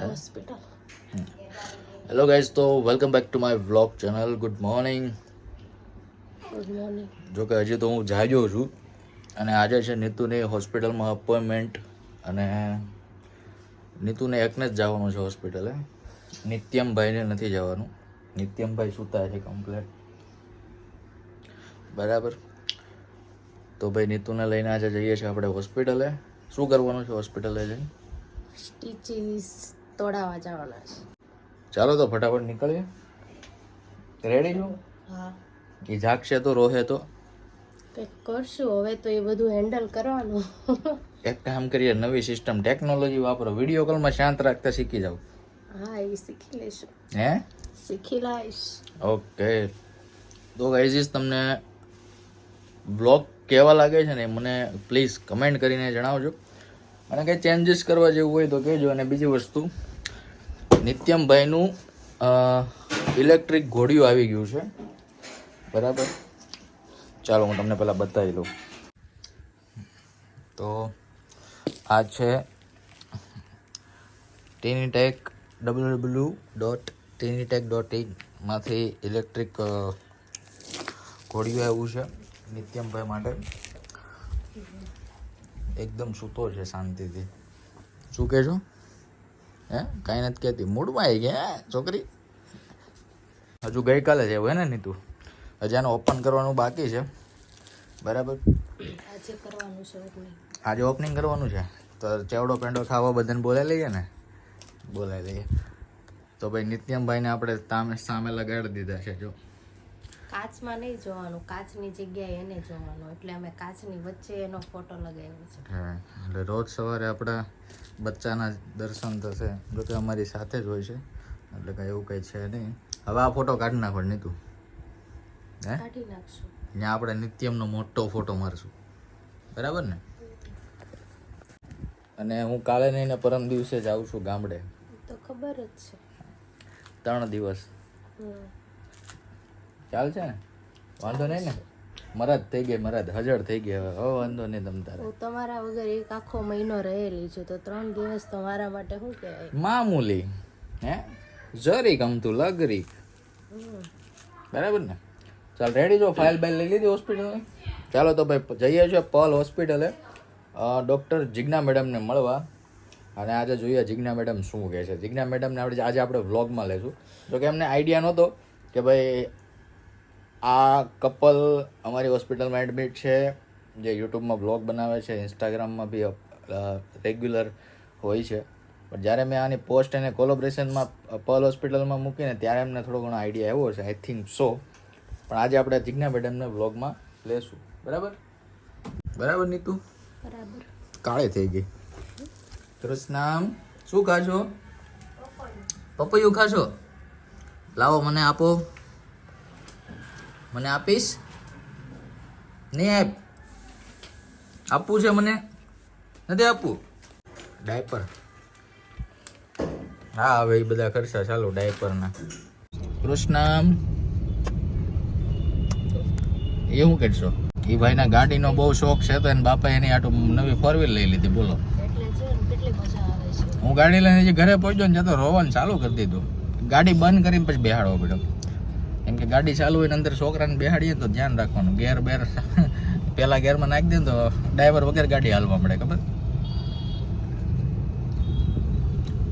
Hospital hello guys તો welcome back to my vlog channel good morning good morning જો કે હજી તો હું જાગ્યો છું અને આજે છે નીતુને હોસ્પિટલમાં અપોઇન્ટમેન્ટ અને નીતુને એકને જ જવાનું છે હોસ્પિટલે નિત્યમભાઈને નથી જવાનું. નિત્યમભાઈ સૂતા છે કમ્પ્લેટ બરાબર? તો ભાઈ નીતુને લઈને આજે જઈએ છીએ આપણે હોસ્પિટલે શું કરવાનું છે હોસ્પિટલે જઈને? સ્ટીચીસ તોડાવા જવાના છે. ચાલો તો ફટાફટ નીકળીએ. રેડી છો? હા. કે જાગશે તો રોહે તો. કંઈક કરશું હવે તો એ બધું હેન્ડલ કરવાનું. એક કામ કરીએ નવી સિસ્ટમ ટેકનોલોજી વાપરો. વીડિયો કોલમાં શાંત રાખતા શીખી જાવ હા એ શીખી લઈશું. હે? શીખી લાવીશ ઓકે. તો ગાઈઝીસ તમને બ્લોગ કેવા લાગે છે ને મને પ્લીઝ કમેન્ટ કરીને જણાવજો. અને કંઈ ચેન્જીસ કરવા જેવું હોય તો કહેજો અને બીજી વસ્તુ, નિત્યમભાઈનું ઇલેક્ટ્રિક ઘોડિયું આવી ગયું છે. બરાબર? ચાલો હું તમને પહેલાં બતાવી દઉં તો આ છે Tenitech W W dot Tenitech dot ઇનમાંથી electric ઘોડિયું આવ્યું છે નિત્યમભાઈ માટે. એકદમ સૂતો છે શાંતિથી. શું કહે છો હે? કાંઈ નથી કહેતી. મૂડમાં આવી ગયા છોકરી? હજુ ગઈકાલે જ એવું હે ને નીતુ? હજી એને ઓપન કરવાનું બાકી છે. બરાબર? આજે કરવાનું છે opening. આજે ઓપનિંગ કરવાનું છે? તો ચેવડો પેંડો ખાવા બધાને બોલાવી લઈએ ને? બોલાવી લઈએ. તો ભાઈ નિત્યમભાઈને આપણે સામે સામે લગાડી દીધા છે જો. કાચમાં નહીં જોવાનું કાચની જગ્યાએ એને જોવાનું. એટલે અમે કાચની વચ્ચે એનો ફોટો લગાવ્યો છે. હા, એટલે રોજ સવારે આપણા બચ્ચાના દર્શન થશે. જો કે અમારી સાથે જ હોય છે. એટલે કંઈ એવું કંઈ છે નહીં. હવે આ ફોટો કાઢી નાખો નહીં હે? કાઢી નાખશું. ત્યાં આપણે નિત્યમનો મોટો ફોટો મારશું. બરાબર ને? અને હું કાલે નહીં ને પરમ દિવસે જ આવું છું ગામડે. તો ખબર જ છે. ત્રણ દિવસ. હમ. ચાલ છે ને? વાંધો નહીં ને? મરદ થઈ ગઈ મરદ હજળ થઈ ગઈ હવે. હવે વાંધો નહીં તમ તારે. હું તમારા વગર એક આખો મહિનો રહેલી છું તો ત્રણ દિવસ તો મારા માટે શું કહેવાય? મામૂલી. હે? જરી ગમતું લગરી. બરાબર ને? ચાલ રેડી જો? ફાઇલ બાઇલ લઈ લીધી હોસ્પિટલની ચાલો તો ભાઈ જઈએ છીએ પલ હોસ્પિટલે ડૉક્ટર જિજ્ઞા મેડમને મળવા. અને આજે જોઈએ જિજ્ઞા મેડમ શું કહે છે. જિજ્ઞા મેડમને આપણે આજે આપણે વ્લોગમાં લેશું. જો કે એમને આઈડિયા નહોતો કે ભાઈ આ કપલ અમારી હોસ્પિટલમાં એડમિટ છે જે યુટ્યુબમાં બ્લોગ બનાવે છે ઇન્સ્ટાગ્રામમાં બી રેગ્યુલર હોય છે. પણ જ્યારે મેં આની પોસ્ટ અને કોલોબ્રેશનમાં પર્લ હોસ્પિટલમાં મૂકીને ત્યારે એમને થોડો ઘણો આઈડિયા આવ્યો છે આઈ થિંક સો પણ આજે આપણે જિજ્ઞા મેડમને વ્લોગમાં લેશું. બરાબર? બરાબર નીતુ? બરાબર. કાળે થઈ ગઈ. કૃષ્ણામ શું ખાશો? પપૈયું ખાશો? લાવો મને આપો. મને આપીશ? નહીં આપ. આપવું છે મને? નથી આપવું? ડાયપર. હા હવે એ બધા ખર્ચા ચાલો ડાયપરના. કૃષ્ણ એ હું કહેશો એ ભાઈના ગાડીનો બહુ શોખ છે તો એને બાપા એની આટું નવી ફોર વ્હીલ લઈ લીધી બોલો. એટલે જો ને કેટલી મજા આવે છે. હું ગાડી લઈને જે ઘરે પહોંચ્યો ને જતો રોવાનું ચાલુ કરી દીધું. ગાડી બંધ કરીને પછી બેહાડવો પડ્યો. કેમ કે ગાડી ચાલુ હોય ને અંદર છોકરાને બેહાડીએ તો ધ્યાન રાખવાનું. ગેર બેર પેલા ગેરમાં નાખી દે ને તો ડ્રાઈવર વગર ગાડી હાલવા મળે ખબર?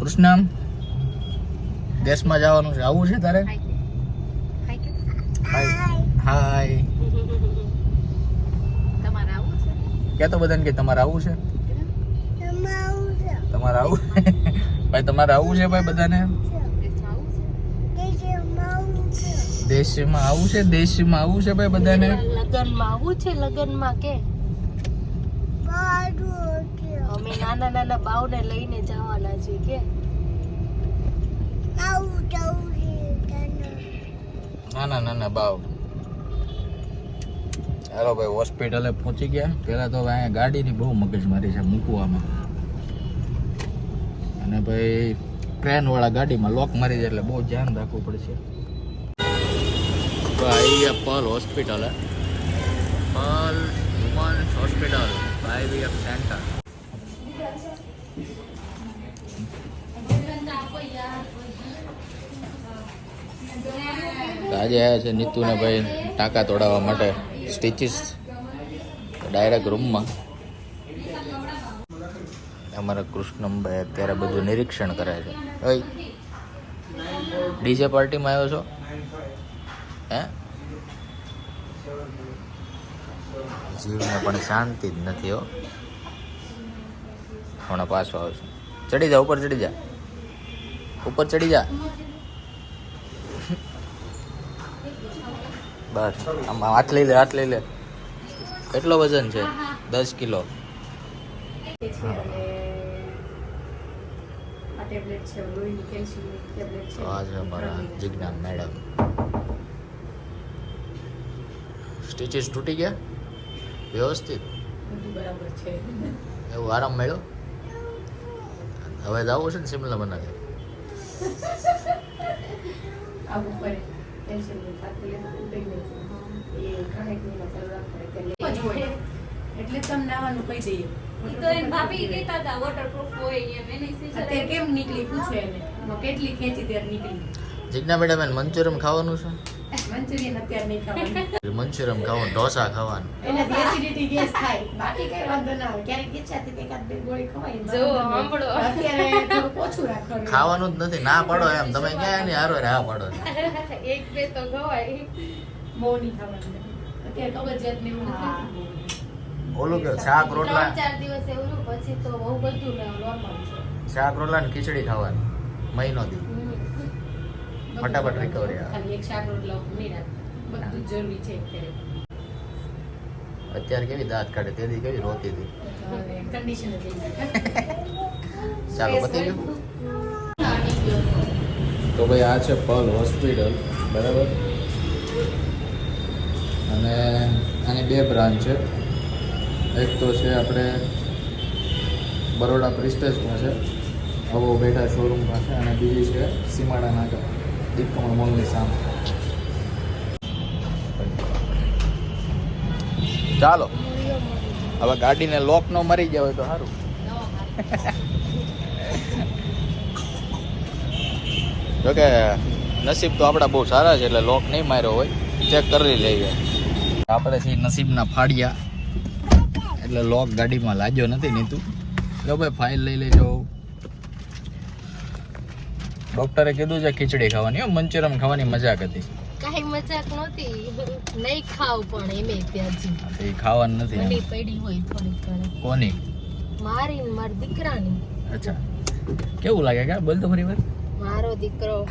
કૃષ્ણ દેશમાં જવાનું છે. આવું છે તારે? હાય કે તો બધાને કે તમારે આવું છે? તમારે આવું? ભાઈ તમારે આવું છે ભાઈ બધાને? દેશમાં આવું છે દેશમાં આવું છે ભાઈ બધાને? લગનમાં આવું છે લગનમાં કે? અમે નાના નાના બાવને લઈને જવાના છીએ કે? નાના નાના બાવ. હાલો ભાઈ હોસ્પિટલે પહોંચી ગયા. પહેલાં તો અહીંયા ગાડીની બહુ મગજમારી છે મૂકવામાં. અને ભાઈ ક્રેનવાળા ગાડીમાં લોક મારી જાય એટલે બહુ ધ્યાન રાખવું પડશે. તો આવી ગયા પલ હોસ્પિટલ પલ વુમન્સ હોસ્પિટલ આઈવીએફ સેન્ટર તો આજે આવ્યા છે નીતુને ભાઈ ટાંકા તોડાવવા માટે સ્ટીચીસ ડાયરેક્ટ રૂમમાં અમારા કૃષ્ણમભાઈ અત્યારે બધું નિરીક્ષણ કરે છે. ભાઈ ડીજે પાર્ટીમાં આવ્યો છો? હે? જીવને પણ શાંતિ જ નથી હો. હમણાં પાછો આવશે ચડી જા ઉપર ચડી જા. ઉપર ચડી જા. બસ આમ હાથ લઈ લે હાથ લઈ લે. કેટલો વજન છે? દસ કિલો. તો અમારા જિજ્ઞાન મેડમ સ્ટીચીસ તૂટી ગયા? વ્યવસ્થિત? એવું આરામ મળ્યો? હવે જવું છે ને સિમલા બનાવે. એટલે તમને નાવાનું કહી દઈએ. તો એન ભાભી કહેતા હતા waterproof હોય એમ એને scissor કેમ નીકળી? પૂછો એને. કેટલી ખેંચી ત્યારે નીકળી. જિજ્ઞા મેડમ એને મંચુરિયમ ખાવાનું છે? મંચુરિયન અત્યારે નહીં ખાવાનું. મંચુરિયન ખાવાનું ઢોસા ખાવાનું. એનાથી એસિડિટી ગેસ થાય. બાકી કઈ વાંધો ના આવે. ક્યારેક ઈચ્છા થી એકાદ બે ગોળી ખવાય. જો, સાંભળો. અત્યારે થોડું ઓછું રાખવાનું. ખાવાનું જ નથી ના પડો એમ. તમે ક્યાં એની હારો હા પડો. એક બે તો ખવાય. બહુ નહીં ખાવાનું. અત્યારે કબજિયાત ને એવું. નથી ઓલું કે શાક રોટલા? ચાર દિવસ એવું પછી તો બહુ બધું નોર્મલ છે. શાક રોટલા ને ખીચડી ખાવાની. મહિનો દી. ફટાફટ રિકવરી ખાલી એક શાક રોટલા નહીં બધું જરૂરી છે અત્યારે. અત્યારે કેવી દાંત કાઢે? તેથી કેવી રોતી હતી? છે. ચાલો પતી ગયું? તો ભાઈ આ છે પલ હોસ્પિટલ બરાબર? અને આની બે બ્રાન્ચ છે. એક તો છે આપણે બરોડા પ્રિસ્ટેજમાં છે. અવો બેઠા શોરૂમ પાસે અને બીજી છે સીમાડા નાકા. દીપકમણ મોલની સામે ચાલો. હવે ગાડીને લોક ન મરી હોય તો સારું. જોકે નસીબ તો આપણા બહુ સારા છે એટલે લોક નહીં માર્યો હોય. ચેક કરી લઈએ. આપણે છે નસીબના ફાડ્યા. એટલે લોક ગાડીમાં લાગ્યો નથી નીતું. જો ભાઈ ફાઇલ લઈ લેજો. ડોક્ટરે કીધું છે ખીચડી ખાવાની હો મંચુરિયમ ખાવાની મજાક હતી. કાંઈ મજાક નહોતી. નહીં ખાવ પણ એમે ત્યાંથી એ ખાવાનું નથી એમ. પડી પડી હોય થોડીક ઘણી. કોની? મારી ને મારા દીકરાની. અચ્છા. કેવું લાગે કે? બોલ તો ફરી વાર. મારો દીકરો.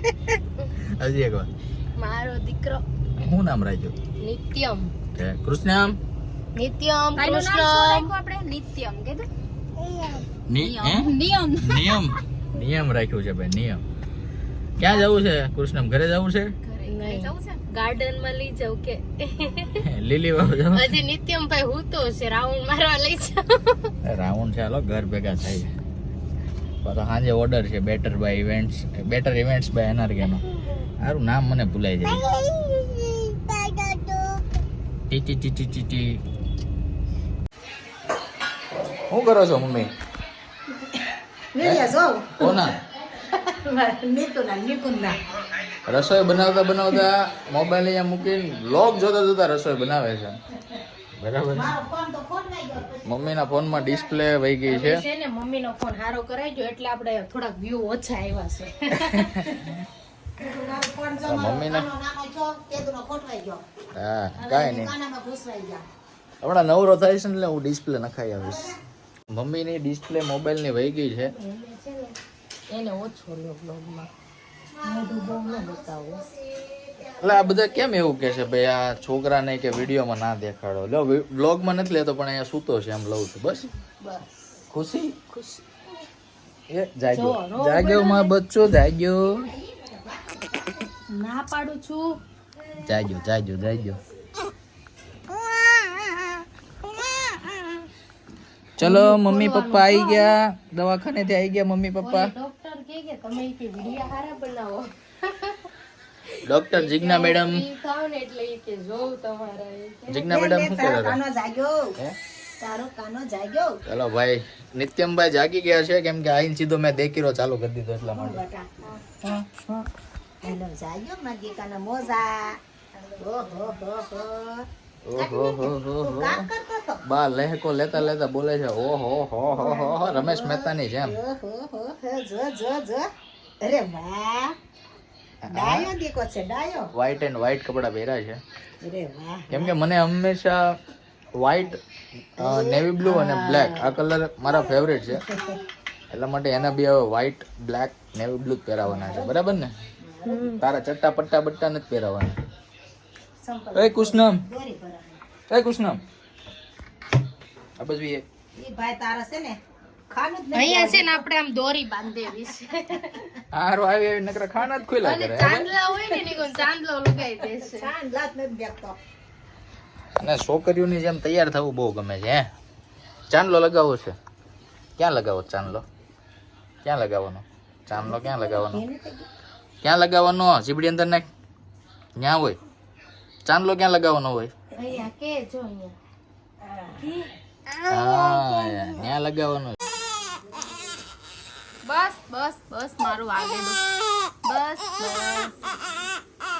હજી એક વાર. મારો દીકરો. શું નામ રાખ્યું? નિત્યમ. કે કૃષ્ણમ? નિત્યમ ભાઈનું નામ શું કૃષ્ણ આપણે? નિત્યમ કીધું? નિયમ. નિયમ. નિયમ. નિયમ રાખ્યું છે ભાઈ નિયમ. ક્યાં જવું છે? કૃષ્ણમ ઘરે જવું છે? ઘરે. જવું છે. ગાર્ડનમાં લઈ જાવ કે. લીલી વાવ જવું હજી નિત્યમ ભાઈ હું તો છે રાઉન્ડ મારવા લઈ જાવ રાઉન્ડ ચાલો ઘર ભેગા થાય તો સાંજે ઓર્ડર છે better by events better events by એનઆરકેનો સારું નામ મને ભૂલાઈ જાય. T T T T T T. શું કરો છો મમ્મી? કોના? રસોઈ બનાવતા બનાવતા મોબાઈલ અહીંયા મૂકીને લોક જોતા જોતા રસોઈ બનાવે છે. બરાબર. મારો ફોન તો ફોનમાં ગયો પછી. મમ્મીના ફોનમાં ડિસ્પ્લે વહી ગઈ છે. છે ને મમ્મીનો ફોન હારો કરાઈ ગયો એટલે આપણે થોડાક વ્યૂ ઓછા આવ્યા છે. મમ્મીના- હા કાંઈ નહીં. કાનામાં હમણાં નવરો થાય છે ને એટલે હું ડિસ્પ્લે નખાઈ આવીશ. મમ્મીની ડિસ્પ્લે મોબાઈલની વહી ગઈ છે. એને ને ઓછો લ્યો બ્લોગમાં મોઢું બહુ ન બતાવો. એટલે આ બધા કેમ એવું કે છે ભાઈ આ છોકરાને કે વિડીયોમાં ના દેખાડો? લો વ્લોગમાં નથી લેતો પણ અહીંયા સૂતો છે એમ લઉં છું. બસ? ખુશી? ખુશી. એ જાગ્યો. જાગ્યો માં બચ્ચો જાગ્યો. ના પાડું છું. જાગ્યો જાગ્યો જાગ્યો. ચલો મમ્મી પપ્પા આવી ગયા. દવાખાને થી આવી ગયા મમ્મી પપ્પા. ડોક્ટર કે કે તમે કે વિડિયા હારા બનાવો. Doctor Jigna madam. ઈ એટલે કે જોઉં તમારા જિજ્ઞા મેડમ શું કરે કાનો જાગ્યો. તારો કાનો જાગ્યો. ચાલો ભાઈ નિત્યમભાઈ જાગી ગયા છે કેમ કે આઈને સીધો મેં દેખીરો ચાલુ કરી દીધો એટલા માટે. હેલો જાગ્યો કાનો મોજા. ઓહો હો હો. ઓહો હો હો હો કામ કરતો તો બા લહેકો લેતા લેતા બોલે છે ઓહો હો હો હો હો રમેશ મહેતાની જેમ. અરે વાહ. ડાયો દીકો છે ડાયો. વ્હાઈટ એન્ડ વ્હાઈટ કપડા પહેર્યા છે. અરે વાહ કેમ કે મને હંમેશા વ્હાઈટ નેવી બ્લુ અને બ્લેક આ કલર મારા ફેવરેટ છે. એટલા માટે એના બી હવે વ્હાઈટ બ્લેક નેવી બ્લુ પહેરાવાના છે. બરાબર ને? તારા ચટ્ટા પટ્ટા બટ્ટા નથી પહેરાવાના. એ કૃષ્ણમ. એ કૃષ્ણમ. આ બાજુ એ. ભાઈ તારા છે ને અહીંયા છે ને આપણે આમ દોરી બાંધેલી છે. હારો આવી આવી નકરા ખાના જ અને કરે. ચાંદલા હોય ને નીકળ ચાંદલો લગાઈ દેશે સાંજ લાત નથી દેખતો અને છોકરીઓની જેમ તૈયાર થવું બહુ ગમે છે હે? ચાંદલો લગાવવો છે? ક્યાં લગાવો ચાંદલો? ક્યાં લગાવવાનો? ચાંદલો ક્યાં લગાવવાનો? ક્યાં લગાવવાનો? સીબડી અંદર નાખ ક્યાં હોય? ચાંદલો ક્યાં લગાવવાનો હોય? ત્યાં લગાવવાનો બસ બસ બસ મારું આગેલું બસ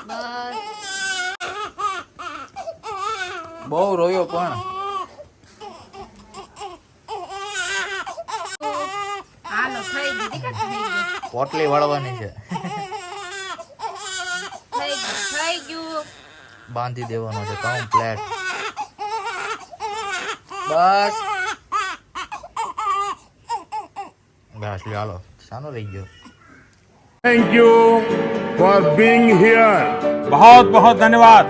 બસ બહુ રોયો પણ. પોટલી વળવાની છે. થઈ ગયું. બાંધી દેવાનો છે કમ્પ્લેટ બસ. ઘાસ લે હાલો. સાનો રહી ગયો. Thank you for being here બહુત બહુત ધન્યવાદ